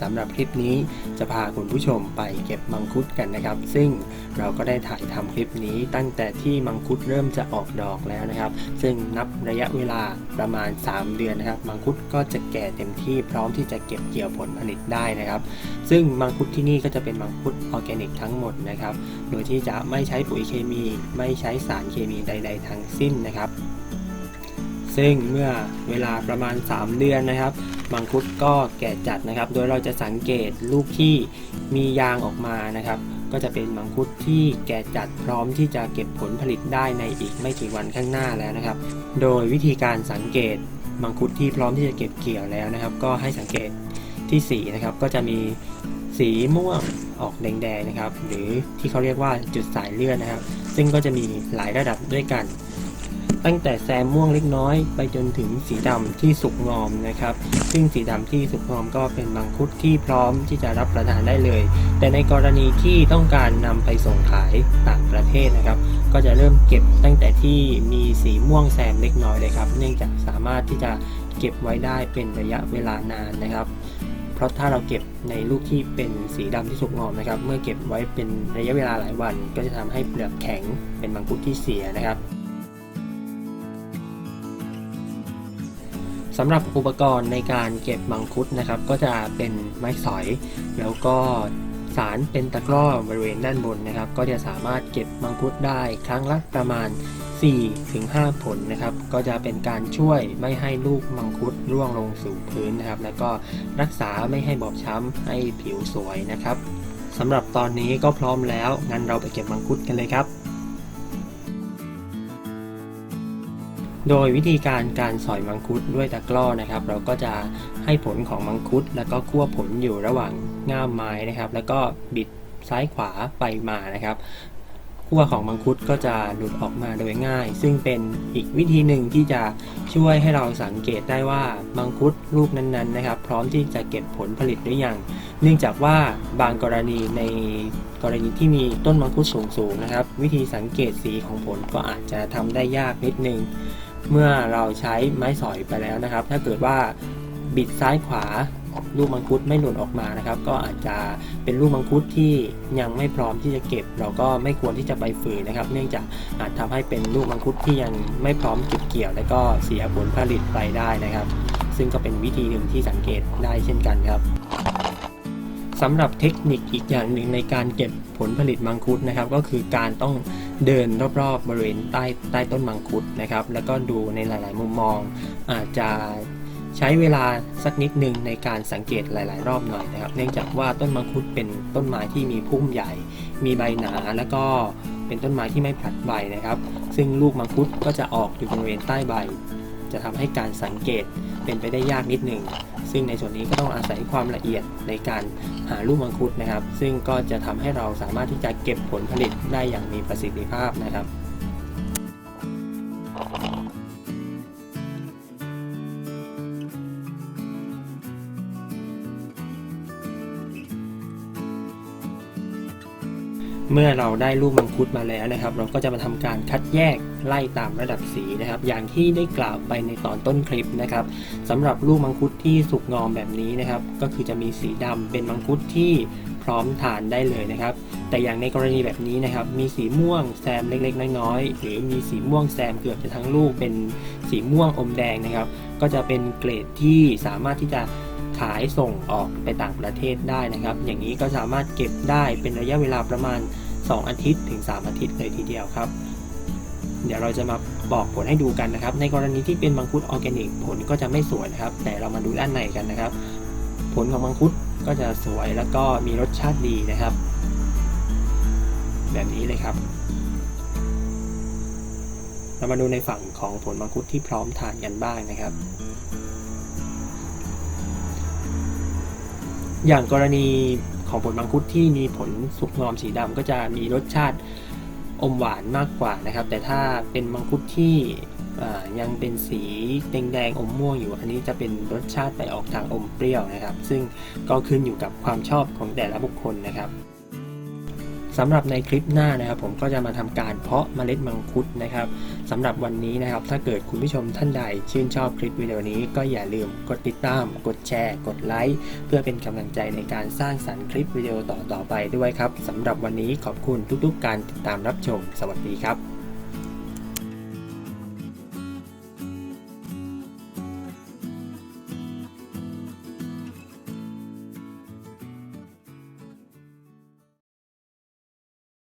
สำหรับคลิปนี้จะพาคุณผู้ชมไปเก็บมังคุดกันนะครับ ซึ่งเราก็ได้ถ่ายทำคลิปนี้ตั้งแต่ที่มังคุดเริ่มจะออกดอกแล้วนะครับ ซึ่งนับระยะเวลาประมาณ 3 เดือนนะครับ มังคุดก็จะแก่เต็มที่พร้อมที่จะเก็บเกี่ยวผลผลิตได้นะครับ ซึ่งมังคุดที่นี่ก็จะเป็นมังคุดออร์แกนิกทั้งหมดนะครับ โดยที่จะไม่ใช้ปุ๋ยเคมี ไม่ใช้สารเคมีใด ๆ ทั้งสิ้นนะครับซึ่งเมื่อเวลาประมาณ 3 เดือนนะครับ มังคุดก็แก่จัดนะครับ โดยเราจะสังเกตลูกที่มียางออกมานะครับ ก็จะเป็นมังคุดที่แก่จัดพร้อมที่จะเก็บผลผลิตได้ในอีกไม่กี่วันข้างหน้าแล้วนะครับ โดยวิธีการสังเกตมังคุดที่พร้อมที่จะเก็บเกี่ยวแล้วนะครับ ก็ให้สังเกตที่สีนะครับก็จะมีสีม่วงออกแดงๆนะครับ หรือที่เขาเรียกว่าจุดสายเลือดนะครับ ซึ่งก็จะมีหลายระดับด้วยกัน ตั้งแต่แซมม่วงเล็กน้อยไปจนถึงสีดำที่สุกงอมนะครับ ซึ่งสีดำที่สุกงอมก็เป็นมังคุดที่พร้อมที่จะรับประทานได้เลย แต่ในกรณีที่ต้องการนำไปส่งขายต่างประเทศนะครับ ก็จะเริ่มเก็บตั้งแต่ที่มีสีม่วงแซมเล็กน้อยเลยครับ เนื่องจากสามารถที่จะเก็บไว้ได้เป็นระยะเวลานานนะครับเพราะถ้าเราเก็บในลูกที่เป็นสีดำที่สุกงอมนะครับ เมื่อเก็บไว้เป็นระยะเวลาหลายวัน ก็จะทำให้เปลือกแข็งเป็นมังคุดที่เสียนะครับ สำหรับอุปกรณ์ในการเก็บมังคุดนะครับ ก็จะเป็นไม้สอย แล้วก็สารเป็นตะกร้อบริเวณด้านบนนะครับ ก็จะสามารถเก็บมังคุดได้ครั้งละประมาณ 4-5 ผลนะครับ ก็จะเป็นการช่วยไม่ให้ลูกมังคุดร่วงลงสู่พื้นนะครับ แล้วก็รักษาไม่ให้บอบช้ำให้ผิวสวยนะครับสำหรับตอนนี้ก็พร้อมแล้วงั้นเราไปเก็บมังคุดกันเลยครับ โดยวิธีการการสอยมังคุดด้วยตะกร้อนะครับ เราก็จะให้ผลของมังคุด แล้วก็คั่วผลอยู่ระหว่างง่ามไม้นะครับ แล้วก็บิดซ้ายขวาไปมานะครับคั่วของมังคุดก็จะหลุดออกมาโดยง่าย ซึ่งเป็นอีกวิธีหนึ่งที่จะช่วยให้เราสังเกตได้ว่ามังคุดลูกนั้นๆนะครับ พร้อมที่จะเก็บผลผลิตหรือยัง เนื่องจากว่าบางกรณีในกรณีที่มีต้นมังคุดสูงๆนะครับ วิธีสังเกตสีของผลก็อาจจะทำได้ยากนิดนึง เมื่อเราใช้ไม้สอยไปแล้วนะครับ ถ้าเกิดว่าบิดซ้ายขวาลูกมังคุดไม่หล่นออกมานะครับ ก็อาจจะเป็นลูกมังคุดที่ยังไม่พร้อมที่จะเก็บ เราก็ไม่ควรที่จะไปฝืนนะครับ เนื่องจากอาจทำให้เป็นลูกมังคุดที่ยังไม่พร้อมเก็บเกี่ยว และก็เสียผลผลิตไปได้นะครับ ซึ่งก็เป็นวิธีหนึ่งที่สังเกตได้เช่นกันครับ สำหรับเทคนิคอีกอย่างหนึ่งในการเก็บผลผลิตมังคุดนะครับ ก็คือการต้องเดินรอบๆบริเวณใต้ใต้ต้นมังคุดนะครับ แล้วก็ดูในหลาย ๆ มุมมอง อาจจะใช้เวลาสักนิดหนึ่งในการสังเกตหลาย ๆ รอบหน่อยนะครับ เนื่องจากว่าต้นมังคุดเป็นต้นไม้ที่มีพุ่มใหญ่ มีใบหนาแล้วก็เป็นต้นไม้ที่ไม่ผลัดใบนะครับ ซึ่งลูกมังคุดก็จะออกอยู่บริเวณใต้ใบ จะทำให้การสังเกตเป็นไปได้ยากนิดหนึ่ง ซึ่งในส่วนนี้ก็ต้องอาศัยความละเอียดในการหาลูกมังคุดนะครับ ซึ่งก็จะทำให้เราสามารถที่จะเก็บผลผลิตได้อย่างมีประสิทธิภาพนะครับ เมื่อเราได้ลูกมังคุดมาแล้วนะครับ เราก็จะมาทำการคัดแยกไล่ตามระดับสีนะครับ อย่างที่ได้กล่าวไปในตอนต้นคลิปนะครับสำหรับลูกมังคุดที่สุกงอมแบบนี้นะครับ ก็คือจะมีสีดำเป็นมังคุดที่พร้อมทานได้เลยนะครับ แต่อย่างในกรณีแบบนี้นะครับ มีสีม่วงแซมเล็กๆน้อยๆหรือมีสีม่วงแซมเกือบจะทั้งลูกเป็นสีม่วงอมแดงนะครับ ก็จะเป็นเกรดที่สามารถที่จะ ขายส่งออกไปต่างประเทศได้นะครับ อย่างนี้ก็สามารถเก็บได้เป็นระยะเวลาประมาณ 2 อาทิตย์ถึง 3 อาทิตย์เลยทีเดียวครับ เดี๋ยวเราจะมาบอกผลให้ดูกันนะครับ ในกรณีที่เป็นมังคุดออร์แกนิกผลก็จะไม่สวยนะครับ แต่เรามาดูด้านในกันนะครับ ผลของมังคุดก็จะสวยแล้วก็มีรสชาติดีนะครับ แบบนี้เลยครับเรามาดูในฝั่งของผลมังคุดที่พร้อมทานกันบ้างนะครับ อย่างกรณีของผลมังคุดที่มีผลสุกงอมสีดำก็จะมีรสชาติอมหวานมากกว่านะครับ แต่ถ้าเป็นมังคุดที่ยังเป็นสีแดงๆอมม่วงอยู่ อันนี้จะเป็นรสชาติไปออกทางอมเปรี้ยวนะครับ ซึ่งก็ขึ้นอยู่กับความชอบของแต่ละบุคคลนะครับ สำหรับในคลิปหน้านะครับ ผมก็จะมาทำการเพาะเมล็ดมังคุดนะครับสำหรับวันนี้นะครับ ถ้าเกิดคุณผู้ชมท่านใดชื่นชอบคลิปวิดีโอนี้ก็อย่าลืมกดติดตาม กดแชร์ กดไลค์เพื่อเป็นกำลังใจในการสร้างสรรค์คลิปวิดีโอต่อๆไปด้วยครับสำหรับวันนี้ขอบคุณทุกๆ การติดตามรับชม สวัสดีครับ